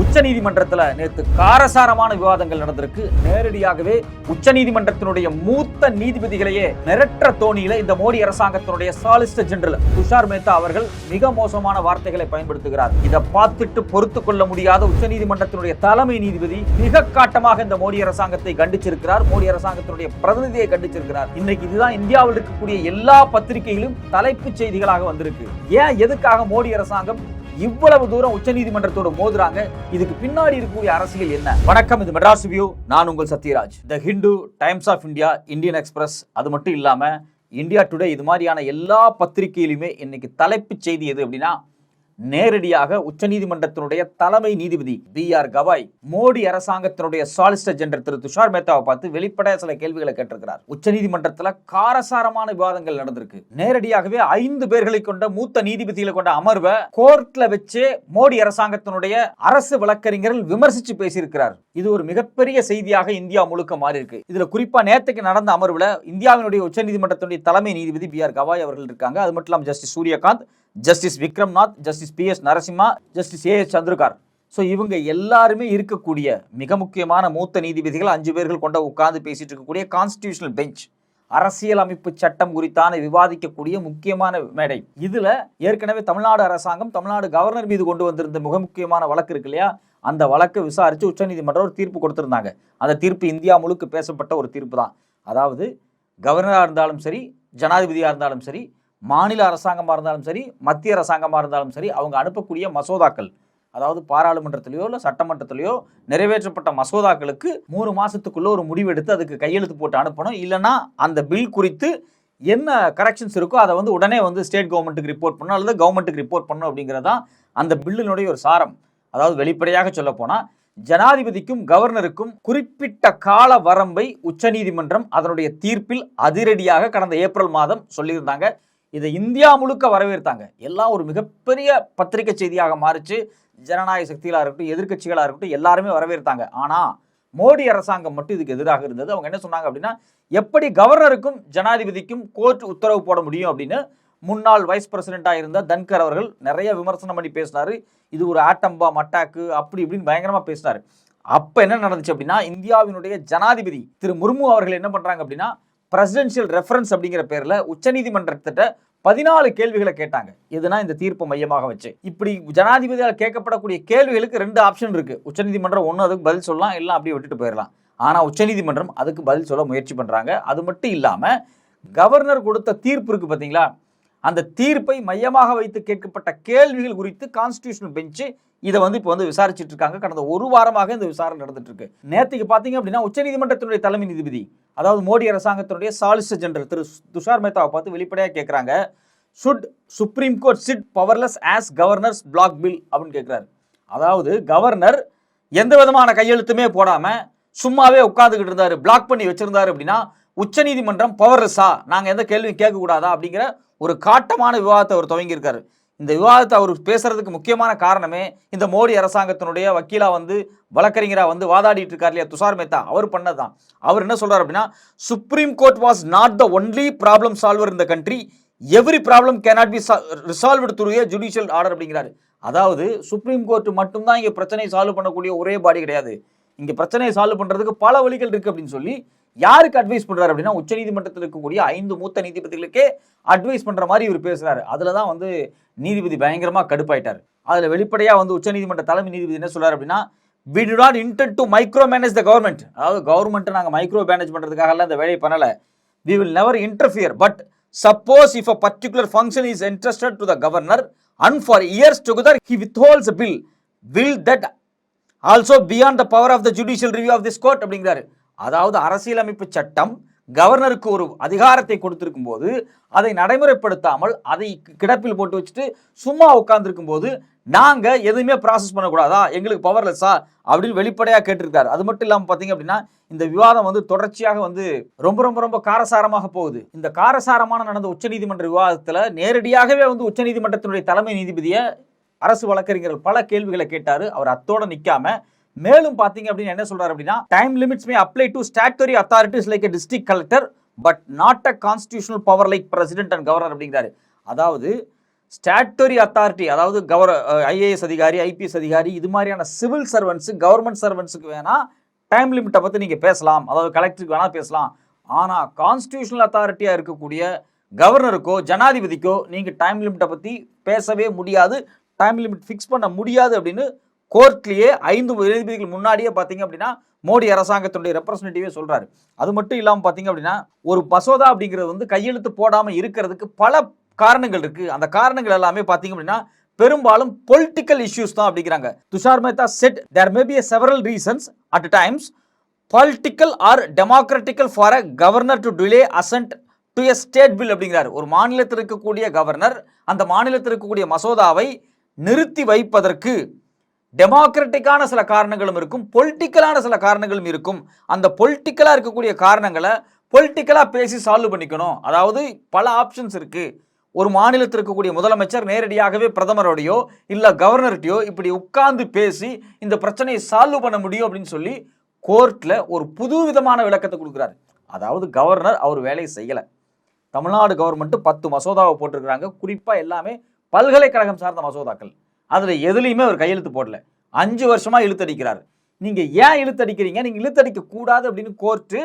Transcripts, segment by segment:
உச்சநீதிமன்றத்தில் நேற்று காரசாரமான விவாதங்கள் நடந்திருக்கு. நேரடியாகவே உச்சநீதிமன்றத்தினுடைய மூத்த நீதிபதிகளையே மிரட்டுற தோணியில இந்த மோடி அரசாங்கத்தினுடைய சாலிசிட்டர் ஜெனரல் துஷார் மேத்தா அவர்கள் மிக மோசமான வார்த்தைகளை பயன்படுத்துகிறார். இதை பார்த்துட்டு பொறுத்து கொள்ள முடியாத உச்சநீதிமன்றத்தினுடைய தலைமை நீதிபதி மிக காட்டமாக இந்த மோடி அரசாங்கத்தை கண்டிச்சிருக்கிறார். மோடி அரசாங்கத்தினுடைய பிரதிநிதியை கண்டிச்சிருக்கிறார். இன்னைக்கு இதுதான் இந்தியாவில் இருக்கக்கூடிய எல்லா பத்திரிகைகளும் தலைப்புச் செய்திகளாக வந்திருக்கு. ஏன் எதுக்காக மோடி அரசாங்கம் இவ்வளவு தூரம் உச்சநீதிமன்றத்தோடு மோதுறாங்க. இதுக்கு பின்னாடி இருக்கக்கூடிய அரசியல் என்ன? வணக்கம் இது மெட்ராஸ் வியூ நான் உங்கள் Sathyaraj. The Hindu Times of India Indian Express அது மட்டும் இல்லாம இந்தியா டுடே இது மாதிரியான எல்லா பத்திரிகையிலுமே இன்னைக்கு தலைப்புச் செய்தி எது அப்படின்னா நேரடியாக உச்சநீதிமன்றத்தினுடைய தலைமை நீதிபதி பி ஆர் கவாய் மோடி அரசாங்கத்தினுடைய சாலிசிட்டர் ஜெனரல் திரு துஷார் மேத்தாவை பார்த்து வெளிப்படைய சில கேள்விகளை கேட்டிருக்கிறார். உச்சநீதிமன்றத்தில் காரசாரமான விவாதங்கள் நடந்திருக்கு. நேரடியாகவே ஐந்து பேர்களை கொண்ட மூத்த நீதிபதிகளை கொண்ட அமர்வை கோர்ட்ல வச்சு மோடி அரசாங்கத்தினுடைய அரசு வழக்கறிஞர்கள் விமர்சிச்சு பேசியிருக்கிறார். இது ஒரு மிகப்பெரிய செய்தியாக இந்தியா முழுக்க மாறி இருக்கு இதுல குறிப்பா நேற்றுக்கு நடந்த அமர்வுல இந்தியாவினுடைய உச்சநீதிமன்றத்தினுடைய தலைமை நீதிபதி பி ஆர் கவாய் அவர்கள் இருக்காங்க. அது மட்டும் இல்லாமல் justice Suryakant justice Vikram Nath justice P S Narasimha justice A S Chandurkar so இவங்க எல்லாருமே இருக்கக்கூடிய மிக முக்கியமான மூத்த நீதிபதிகள் அஞ்சு பேர்கள் கொண்ட உட்கார்ந்து பேசிட்டு இருக்கக்கூடிய கான்ஸ்டியூஷனல் பெஞ்ச் அரசியலமைப்பு சட்டம் குறித்தான விவாதிக்கக்கூடிய முக்கியமான மேடை. இதில் ஏற்கனவே தமிழ்நாடு அரசாங்கம் தமிழ்நாடு கவர்னர் மீது கொண்டு வந்திருந்த மிக முக்கியமான வழக்கு இருக்கு இல்லையா? அந்த வழக்கை விசாரித்து உச்சநீதிமன்றம் ஒரு தீர்ப்பு கொடுத்துருந்தாங்க. அந்த தீர்ப்பு இந்தியா முழுக்க பேசப்பட்ட ஒரு தீர்ப்பு தான். அதாவது கவர்னராக இருந்தாலும் சரி ஜனாதிபதியாக இருந்தாலும் சரி மாநில அரசாங்கமாக இருந்தாலும் சரி மத்திய அரசாங்கமாக இருந்தாலும் சரி அவங்க அனுப்பக்கூடிய மசோதாக்கள் அதாவது பாராளுமன்றத்திலேயோ இல்லை சட்டமன்றத்திலேயோ நிறைவேற்றப்பட்ட மசோதாக்களுக்கு மூணு மாதத்துக்குள்ளே ஒரு முடிவெடுத்து அதுக்கு கையெழுத்து போட்டு அனுப்பணும். இல்லைன்னா அந்த பில் குறித்து என்ன கரெக்ஷன்ஸ் இருக்கோ அதை வந்து உடனே வந்து ஸ்டேட் கவர்மெண்ட்டுக்கு ரிப்போர்ட் பண்ணணும் அல்லது கவர்மெண்ட்டுக்கு ரிப்போர்ட் பண்ணணும் அப்படிங்கிறதான் அந்த பில்லினுடைய ஒரு சாரம். அதாவது வெளிப்படையாக சொல்ல போனால் ஜனாதிபதிக்கும் கவர்னருக்கும் குறிப்பிட்ட கால வரம்பை உச்சநீதிமன்றம் அதனுடைய தீர்ப்பில் அதிரடியாக கடந்த ஏப்ரல் மாதம் சொல்லியிருந்தாங்க. இதை இந்தியா முழுக்க வரவேற்றாங்க. எல்லாம் ஒரு மிகப்பெரிய பத்திரிகை செய்தியாக மாறிச்சு. ஜனநாயக சக்திகளாக இருக்கட்டும் எதிர்க்கட்சிகளாக இருக்கட்டும் எல்லாருமே வரவேற்றாங்க. ஆனால் மோடி அரசாங்கம் மட்டும் இதுக்கு எதிராக இருந்தது. அவங்க என்ன சொன்னாங்க அப்படின்னா எப்படி கவர்னருக்கும் ஜனாதிபதிக்கும் கோர்ட் உத்தரவு போட முடியும் அப்படின்னு முன்னாள் வைஸ் பிரசிடென்ட்டாக இருந்த தன்கர் அவர்கள் நிறைய விமர்சனம் பண்ணி பேசினார். இது ஒரு ஆட்டம்பா மட்டாக்கு அப்படி இப்படின்னு பயங்கரமாக பேசினார். அப்போ என்ன நடந்துச்சு அப்படின்னா இந்தியாவினுடைய ஜனாதிபதி திரு முர்மு அவர்கள் என்ன பண்ணுறாங்க அப்படின்னா பிரசிடென்ஷியல் ரெஃபரன்ஸ் அப்படிங்கிற பேரில் உச்சநீதிமன்றத்திட்ட பதினாலு கேள்விகளை கேட்டாங்க. எதுனா இந்த தீர்ப்பு மையமாக வச்சு. இப்படி ஜனாதிபதியால் கேட்கப்படக்கூடிய கேள்விகளுக்கு ரெண்டு ஆப்ஷன் இருக்கு. உச்சநீதிமன்றம் ஒன்று அதுக்கு பதில் சொல்லலாம். இல்லை அப்படியே விட்டுட்டு போயிடலாம். ஆனால் உச்சநீதிமன்றம் அதுக்கு பதில் சொல்ல முயற்சி பண்ணுறாங்க அது மட்டும் இல்லாமல் கவர்னர் கொடுத்த தீர்ப்பு இருக்கு பார்த்தீங்களா அந்த தீர்ப்பை மையமாக வைத்து கேட்கப்பட்ட கேள்விகள் குறித்து கான்ஸ்டியூஷனல் பெஞ்சு இதை வந்து இப்போ வந்து விசாரிச்சுட்டு இருக்காங்க. கடந்த ஒரு வாரமாக இந்த விசாரணை நடந்துட்டு இருக்கு. நேற்றுக்கு பார்த்தீங்க அப்படின்னா உச்சநீதிமன்றத்தினுடைய தலைமை நீதிபதி அதாவது மோடி அரசாங்கத்தினுடைய சாலிசிட்டர் ஜெனரல் திரு துஷார் மேத்தாவை பார்த்து வெளிப்படையாக கேட்குறாங்க should Supreme Court sit powerless as governors block bill அப்படின்னு கேட்குறாரு அதாவது கவர்னர் எந்த விதமான கையெழுத்துமே போடாமல் சும்மாவே உட்காந்துக்கிட்டு இருந்தார் பிளாக் பண்ணி வச்சிருந்தாரு அப்படின்னா உச்சநீதிமன்றம் பவர்லெஸ்ஸா நாங்கள் எந்த கேள்வியும் கேட்கக்கூடாதா அப்படிங்கிற ஒரு காட்டமான விவாதத்தை அவர் துவங்கியிருக்காரு. இந்த விவாதத்தை அவர் பேசுறதுக்கு முக்கியமான காரணமே இந்த மோடி அரசாங்கத்தினுடைய வக்கீலா வந்து வழக்கறிஞரா வந்து வாதாடிட்டு இருக்கார் இல்லையா துஷார் மேத்தா. அவர் பண்ணதான் அவர் என்ன சொல்றாரு அப்படின்னா Supreme Court was not the only problem solver இந்த country every problem cannot be resolved through a judicial order அப்படிங்கிறாரு. அதாவது சுப்ரீம் கோர்ட் மட்டும்தான் இங்கே பிரச்சனையை சால்வ் பண்ணக்கூடிய ஒரே பாடி கிடையாது. இங்கே பிரச்சனையை சால்வ் பண்ணுறதுக்கு பல வழிகள் இருக்குது அப்படின்னு சொல்லி யாருக்கு அட்வைஸ் பண்ணுறாரு அப்படின்னா உச்சநீதிமன்றத்தில் இருக்கக்கூடிய ஐந்து மூத்த நீதிபதிகளுக்கே அட்வைஸ் பண்ணுற மாதிரி இவர் பேசுகிறாரு அதில் தான் வந்து நீதிபதி பயங்கரமாக கடுப்பாயிட்டார். அதில் வெளிப்படையாக வந்து உச்சநீதிமன்ற தலைமை நீதிபதி என்ன சொல்கிறார் அப்படின்னா we do not intend to micro manage the government அதாவது கவர்மெண்ட்டை நாங்கள் மைக்ரோ மேனேஜ் பண்ணுறதுக்காகலாம் இந்த வேலையை பண்ணலை. We will never interfere but suppose if a particular function is interested to the governor and for years together he withholds bill will that also beyond the power of the judicial review of this court அப்படிங்கிறாரு. அதாவது அரசியலமைப்பு சட்டம் கவர்னருக்கு ஒரு அதிகாரத்தை கொடுத்திருக்கும் போது அதை நடைமுறைப்படுத்தாமல் அதை கிடப்பில் போட்டு வச்சுட்டு சும்மா உட்கார்ந்துருக்கும் போது நாங்கள் எதுவுமே ப்ராசஸ் பண்ணக்கூடாதா? எங்களுக்கு பவர்லெஸ்ஸா அப்படின்னு வெளிப்படையாக கேட்டிருக்காரு. அது மட்டும் இல்லாமல் பார்த்தீங்க அப்படின்னா இந்த விவாதம் வந்து தொடர்ச்சியாக வந்து ரொம்ப ரொம்ப ரொம்ப காரசாரமாக போகுது. இந்த காரசாரமான நடந்த உச்சநீதிமன்ற விவாதத்தில் நேரடியாகவே வந்து உச்சநீதிமன்றத்தினுடைய தலைமை நீதிபதியை அரசு வழக்கறிஞர்கள் பல கேள்விகளை கேட்டார். அவர் அத்தோட நிற்காம மேலும் பாத்தீங்க அப்படின்னு என்ன சொல்றாரு அப்படின்னா time limits may apply to statutory authorities like district collector but not a constitutional power like president and governor அப்படிங்கிறாரு. அதாவது ஸ்டாட்டரி அத்தாரிட்டி அதாவது கவர் ஐஏஎஸ் uh, அதிகாரி ஐபிஎஸ் அதிகாரி இது மாதிரியான சிவில் சர்வன்ஸு கவர்மெண்ட் சர்வன்ஸுக்கு வேணா டைம் லிமிட்டை பற்றி நீங்கள் பேசலாம். அதாவது கலெக்டருக்கு வேணா பேசலாம். ஆனால் கான்ஸ்டியூஷனல் அத்தாரிட்டியாக இருக்கக்கூடிய கவர்னருக்கோ ஜனாதிபதிக்கோ நீங்கள் டைம் லிமிட்டை பற்றி பேசவே முடியாது. டைம் லிமிட் ஃபிக்ஸ் பண்ண முடியாது அப்படின்னு கோர்ட்லேயே ஐந்து நீதிபதிகள் முன்னாடியே பார்த்தீங்க அப்படின்னா மோடி அரசாங்கத்தினுடைய ரெப்ரசன்டேட்டிவே சொல்கிறாரு அது மட்டும் இல்லாமல் பார்த்தீங்க அப்படின்னா ஒரு மசோதா அப்படிங்கிறது வந்து கையெழுத்து போடாமல் இருக்கிறதுக்கு பல காரணங்கள் இருக்குது அந்த காரணங்கள் எல்லாமே பார்த்தீங்க அப்படின்னா பெரும்பாலும் பொலிட்டிக்கல் இஷ்யூஸ் தான் அப்படிங்கிறாங்க. Tushar Mehta said there may be several reasons at times political or democratical for a governor to delay assent to a state bill அப்படிங்கிறார். ஒரு மாநிலத்தில் இருக்கக்கூடிய கவர்னர் அந்த மாநிலத்தில் இருக்கக்கூடிய மசோதாவை நிறுத்தி வைப்பதற்கு டெமோக்ராட்டிக்கான சில காரணங்களும் இருக்கும் பொலிட்டிக்கலான சில காரணங்களும் இருக்கும். அந்த பொலிட்டிக்கலாக இருக்கக்கூடிய காரணங்களை பொலிட்டிக்கலாக பேசி சால்வ் பண்ணிக்கணும். அதாவது பல ஆப்ஷன்ஸ் இருக்குது ஒரு மாநிலத்தில் இருக்கக்கூடிய முதலமைச்சர் நேரடியாகவே பிரதமரோடையோ இல்லை கவர்னர்கிட்டயோ இப்படி உட்கார்ந்து பேசி இந்த பிரச்சனையை சால்வ் பண்ண முடியும் அப்படின்னு சொல்லி கோர்ட்டில் ஒரு புது விதமான விளக்கத்தை கொடுக்குறாரு. அதாவது கவர்னர் அவர் வேலையை செய்யலை. தமிழ்நாடு கவர்மெண்ட்டு பத்து மசோதாவை போட்டிருக்கிறாங்க. குறிப்பாக எல்லாமே பல்கலைக்கழகம் சார்ந்த மசோதாக்கள். அதில் எதுலேயுமே அவர் கையெழுத்து போடல. அஞ்சு வருஷமாக இழுத்தடிக்கிறார். நீங்கள் ஏன் இழுத்தடிக்கிறீங்க? நீங்கள் இழுத்தடிக்க கூடாது அப்படின்னு கோர்ட்டு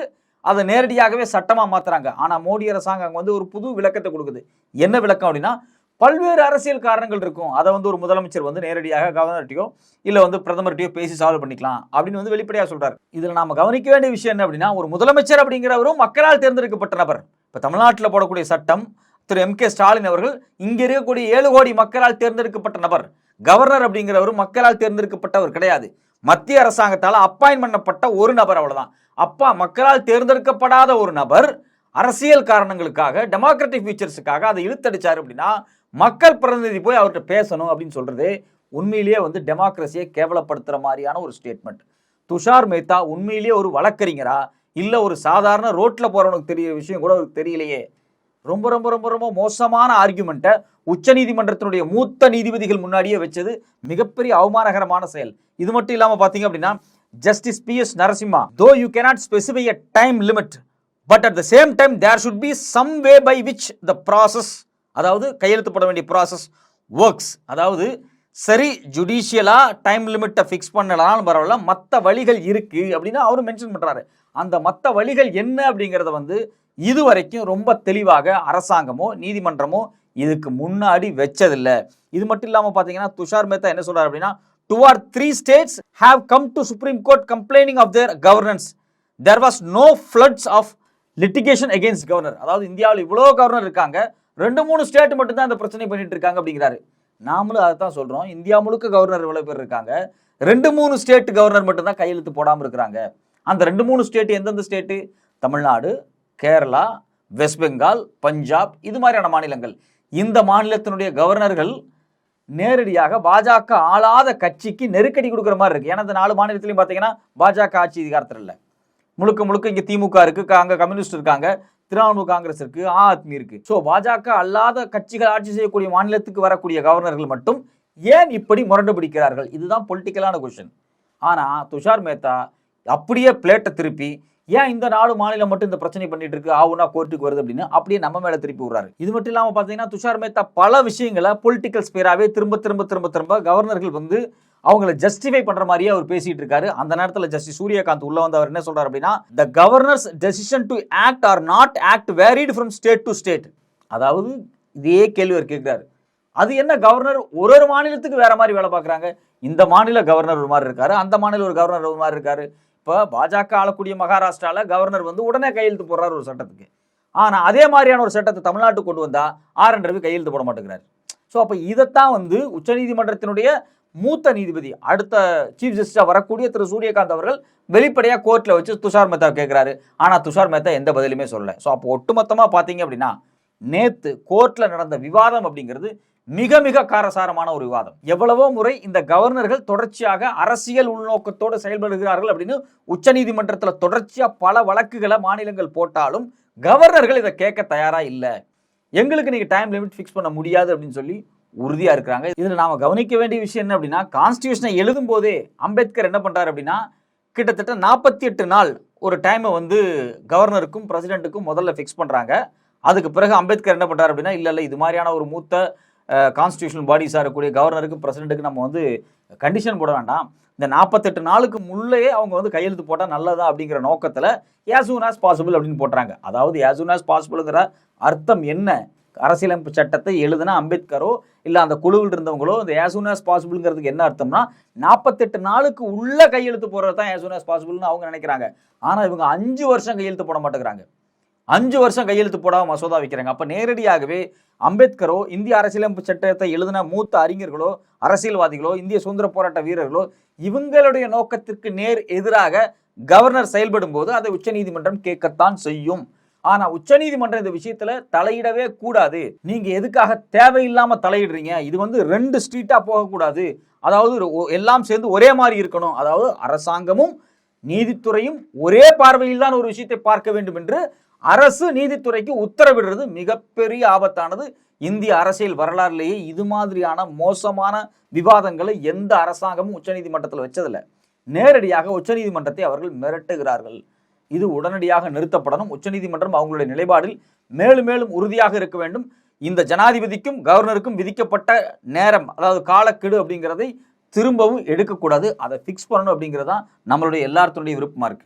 அதை நேரடியாகவே சட்டமாக மாற்றுறாங்க ஆனால் மோடி அரசாங்கம் அங்கே வந்து ஒரு புது விளக்கத்தை கொடுக்குது. என்ன விளக்கம் அப்படின்னா பல்வேறு அரசியல் காரணங்கள் இருக்கும். அதை வந்து ஒரு முதலமைச்சர் வந்து நேரடியாக கவர்னர்கிட்டயோ இல்லை வந்து பிரதமர்கிட்டயோ பேசி சால்வ் பண்ணிக்கலாம் அப்படின்னு வந்து வெளிப்படையாக சொல்கிறார் இதில் நாம் கவனிக்க வேண்டிய விஷயம் என்ன அப்படின்னா ஒரு முதலமைச்சர் அப்படிங்கிறவரும் மக்களால் தேர்ந்தெடுக்கப்பட்ட நபர். இப்போ தமிழ்நாட்டில் போடக்கூடிய சட்டம் திரு எம் கே ஸ்டாலின் அவர்கள் இங்கே இருக்கக்கூடிய ஏழு கோடி மக்களால் தேர்ந்தெடுக்கப்பட்ட நபர். கவர்னர் அப்படிங்கிறவர் மக்களால் தேர்ந்தெடுக்கப்பட்டவர் கிடையாது. மத்திய அரசாங்கத்தால் அப்பாயின் பண்ணப்பட்ட ஒரு நபர் அவ்வளோதான் அப்பா மக்களால் தேர்ந்தெடுக்கப்படாத ஒரு நபர் அரசியல் காரணங்களுக்காக டெமோக்ராட்டிக் ஃபீச்சர்ஸுக்காக அதை இழுத்தடிச்சார் அப்படின்னா மக்கள் பிரதிநிதி போய் அவர்கிட்ட பேசணும் அப்படின்னு சொல்கிறது உண்மையிலேயே வந்து டெமோக்ரஸியை கேவலப்படுத்துகிற மாதிரியான ஒரு ஸ்டேட்மெண்ட் துஷார் மேத்தா உண்மையிலேயே ஒரு வழக்கறிஞரா? இல்லை ஒரு சாதாரண ரோட்டில் போகிறவனுக்கு தெரியிற விஷயம் கூட அவருக்கு தெரியலையே. ரொம்ப ரொம்ப ரொம்ப ரொம்ப மோசமான ஆர்குமெண்ட்டை உச்சநீதிமன்றத்தினுடைய மூத்த நீதிபதிகள் முன்னாடியே வச்சது மிகப்பெரிய அவமானகரமான செயல். இது மட்டும் இல்லாமல் பார்த்தீங்க அப்படின்னா justice P S Narasimha though you cannot specify a time limit but at the same time there should be some way by which the process அதாவது கையெழுத்துப்பட வேண்டிய ப்ராசஸ் ஒர்க்ஸ் அதாவது சரி ஜுடிஷியலாக டைம் லிமிட்டை ஃபிக்ஸ் பண்ணலாம் பரவாயில்ல மற்ற வழிகள் இருக்குது அப்படின்னு அவரும் மென்ஷன் பண்ணுறாரு அந்த மற்ற வழிகள் என்ன அப்படிங்கிறத வந்து இதுவரைக்கும் ரொம்ப தெளிவாக அரசாங்கமோ நீதிமன்றமோ இதுக்கு முன்னாடி வச்சதில்ல. இது மட்டும் இல்லாமல் பார்த்தீங்கன்னா துஷார் மேத்தா என்ன சொல்றாரு அப்படின்னா two or three states have come to Supreme Court complaining of their governance there was no floods of litigation against governor அதாவது இந்தியாவில் இவ்வளோ கவர்னர் இருக்காங்க. ரெண்டு மூணு ஸ்டேட் மட்டும்தான் அந்த இந்த பிரச்சனை பண்ணிட்டு இருக்காங்க அப்படிங்கிறாரு. நாமளும் அதை தான் சொல்கிறோம் இந்தியா முழுக்க கவர்னர் இவ்வளோ பேர் இருக்காங்க. ரெண்டு மூணு ஸ்டேட் கவர்னர் மட்டும்தான் கையெழுத்து போடாமல் இருக்கிறாங்க. அந்த ரெண்டு மூணு ஸ்டேட் எந்தெந்த ஸ்டேட்டு தமிழ்நாடு கேரளா வெஸ்ட் பெங்கால் பஞ்சாப் இது மாதிரியான மாநிலங்கள். இந்த மாநிலத்தினுடைய கவர்னர்கள் நேரடியாக பாஜக ஆளாத கட்சிக்கு நெருக்கடி கொடுக்குற மாதிரி இருக்கு. ஏன்னா இந்த நாலு மாநிலத்திலையும் பார்த்தீங்கன்னா பாஜக ஆட்சி அதிகாரத்தில் இல்லை. முழுக்க முழுக்க இங்கே திமுக இருக்குது அங்கே கம்யூனிஸ்ட் இருக்காங்க திரிணாமுல் காங்கிரஸ் இருக்கு ஆத்மி இருக்குது ஸோ பாஜக அல்லாத கட்சிகள் ஆட்சி செய்யக்கூடிய மாநிலத்துக்கு வரக்கூடிய கவர்னர்கள் மட்டும் ஏன் இப்படி முரண்டு பிடிக்கிறார்கள்? இதுதான் பொலிட்டிக்கலான கொஷின் ஆனால் துஷார் மேத்தா அப்படியே பிளேட்டை திருப்பி ஏன் இந்த நாடு மாநிலம் மட்டும் இந்த பிரச்சனை பண்ணிட்டு இருக்கு? ஆவுனா கோர்ட்டுக்கு வருது அப்படின்னு அப்படியே நம்ம மேல திருப்பி விடுறாரு. இது மட்டும் இல்லாம பாத்தீங்கன்னா துஷார் மேத்தா பல விஷயங்களை பொலிட்டிக்கல் ஸ்பேராகவே திரும்ப திரும்ப திரும்ப திரும்ப கவர்னர்கள் வந்து அவங்கள ஜஸ்டிஃபை பண்ற மாதிரியே அவர் பேசிட்டு இருக்காரு. அந்த நேரத்தில் ஜஸ்டிஸ் சூரியகாந்த் உள்ள வந்து அவர் என்ன சொல்றாரு அப்படின்னா the governor's decision to act or not act varied from state to state அதாவது இதே கேள்வி அவர் கேட்கிறாரு அது என்ன கவர்னர் ஒரு ஒரு மாநிலத்துக்கு வேற மாதிரி வேலை பார்க்குறாங்க? இந்த மாநில கவர்னர் ஒரு மாதிரி இருக்காரு அந்த மாநில ஒரு கவர்னர் ஒரு மாதிரி இருக்காரு. இப்போ பாஜக ஆளக்கூடிய மகாராஷ்டிராவில் கவர்னர் வந்து உடனே கையெழுத்து போடுறாரு ஒரு சட்டத்துக்கு. ஆனால் அதே மாதிரியான ஒரு சட்டத்தை தமிழ்நாட்டுக்கு கொண்டு வந்தா ஆர் என்றது ரவி கையெழுத்து போட மாட்டேங்கிறார். ஸோ அப்போ இதைத்தான் வந்து உச்சநீதிமன்றத்தினுடைய மூத்த நீதிபதி அடுத்த சீஃப் ஜஸ்டிஸாக வரக்கூடிய திரு சூரியகாந்த் அவர்கள் வெளிப்படையாக கோர்ட்டில் வச்சு துஷார் மேத்தா கேட்குறாரு ஆனால் துஷார் மேத்தா எந்த பதிலுமே சொல்லலை. ஸோ அப்போ ஒட்டுமொத்தமாக பார்த்தீங்க அப்படின்னா நேற்று கோர்ட்டில் நடந்த விவாதம் அப்படிங்கிறது மிக மிக காரசாரமான ஒரு விவாதம். எவ்வளவோ முறை இந்த கவர்னர்கள் தொடர்ச்சியாக அரசியல் உள்நோக்கத்தோடு செயல்படுகிறார்கள் அப்படின்னு உச்சநீதிமன்றத்தில் தொடர்ச்சியாக பல வழக்குகளை மாநிலங்கள் போட்டாலும் கவர்னர்கள் இதை கேட்க தயாரா இல்லை. எங்களுக்கு நீங்கள் டைம் லிமிட் ஃபிக்ஸ் பண்ண முடியாது அப்படின்னு சொல்லி உறுதியாக இருக்கிறாங்க. இதில் நாம் கவனிக்க வேண்டிய விஷயம் என்ன அப்படின்னா கான்ஸ்டியூஷனை எழுதும் போதே அம்பேத்கர் என்ன பண்ணுறாரு அப்படின்னா கிட்டத்தட்ட நாற்பத்தி எட்டு நாள் ஒரு டைமை வந்து கவர்னருக்கும் பிரசிடென்ட்டுக்கும் முதல்ல ஃபிக்ஸ் பண்ணுறாங்க அதுக்கு பிறகு அம்பேத்கர் என்ன பண்ணுறாரு அப்படின்னா இல்லை இல்லை இது மாதிரியான ஒரு மூத்த கான்ஸ்டியூஷனல் பாடிஸாக இருக்கக்கூடிய கவர்னருக்கு பிரசிடென்ட்டுக்கு நம்ம வந்து கண்டிஷன் போட வேண்டாம். இந்த நாற்பத்தெட்டு நாளுக்கு முள்ளையே அவங்க வந்து கையெழுத்து போட்டால் நல்லதா அப்படிங்கிற நோக்கத்தில் ஏசூன் ஆஸ் பாசிபிள் அப்படின்னு போட்டுறாங்க. அதாவது ஏசூன் ஆஸ் பாசிபிள்ங்கிற அர்த்தம் என்ன? அரசியலமைப்பு சட்டத்தை எழுதுனா அம்பேத்கரோ இல்லை அந்த குழுவில் இருந்தவங்களோ இந்த ஏசூன் ஆஸ் பாசிபிள்ங்கிறதுக்கு என்ன அர்த்தம்னா நாற்பத்தெட்டு நாளுக்கு உள்ள கையெழுத்து போடுறது தான் ஏசூன் ஆஸ் பாசிபிள்னு அவங்க நினைக்கிறாங்க. ஆனால் இவங்க அஞ்சு வருஷம் கையெழுத்து போட மாட்டேங்கிறாங்க. அஞ்சு வருஷம் கையெழுத்து போடாம மசோதா வைக்கிறாங்க. அப்ப நேரடியாகவே அம்பேத்கரோ இந்திய அரசியலமைப்பு சட்டத்தை எழுதின மூத்த அறிஞர்களோ அரசியல்வாதிகளோ இந்திய சுதந்திர போராட்ட வீரர்களோ இவங்களுடைய நோக்கத்திற்கு நேர் எதிராக கவர்னர் செயல்படும் போது அதை உச்சநீதிமன்றம் கேட்கத்தான் செய்யும். ஆனா உச்சநீதிமன்றம் இந்த விஷயத்துல தலையிடவே கூடாது. நீங்க எதுக்காக தேவையில்லாம தலையிடுறீங்க? இது வந்து ரெண்டு ஸ்ட்ரீட்டா போகக்கூடாது. அதாவது எல்லாம் சேர்ந்து ஒரே மாதிரி இருக்கணும். அதாவது அரசாங்கமும் நீதித்துறையும் ஒரே பார்வையில் தான் ஒரு விஷயத்தை பார்க்க வேண்டும் என்று அரசு நீதித்துறைக்கு உத்தரவிடுறது மிகப்பெரிய ஆபத்தானது. இந்திய அரசியல் வரலாறுலேயே இது மாதிரியான மோசமான விவாதங்களை எந்த அரசாங்கமும் உச்சநீதிமன்றத்தில் வச்சதில்லை. நேரடியாக உச்சநீதிமன்றத்தை அவர்கள் மிரட்டுகிறார்கள். இது உடனடியாக நிறுத்தப்படணும். உச்சநீதிமன்றம் அவங்களுடைய நிலைப்பாடில் மேலும் மேலும் உறுதியாக இருக்க வேண்டும். இந்த ஜனாதிபதிக்கும் கவர்னருக்கும் விதிக்கப்பட்ட நேரம் அதாவது காலக்கெடு அப்படிங்கிறதை திரும்பவும் எடுக்கக்கூடாது. அதை ஃபிக்ஸ் பண்ணணும் அப்படிங்கிறது தான் நம்மளுடைய எல்லாத்துடைய விருப்பமாக இருக்குது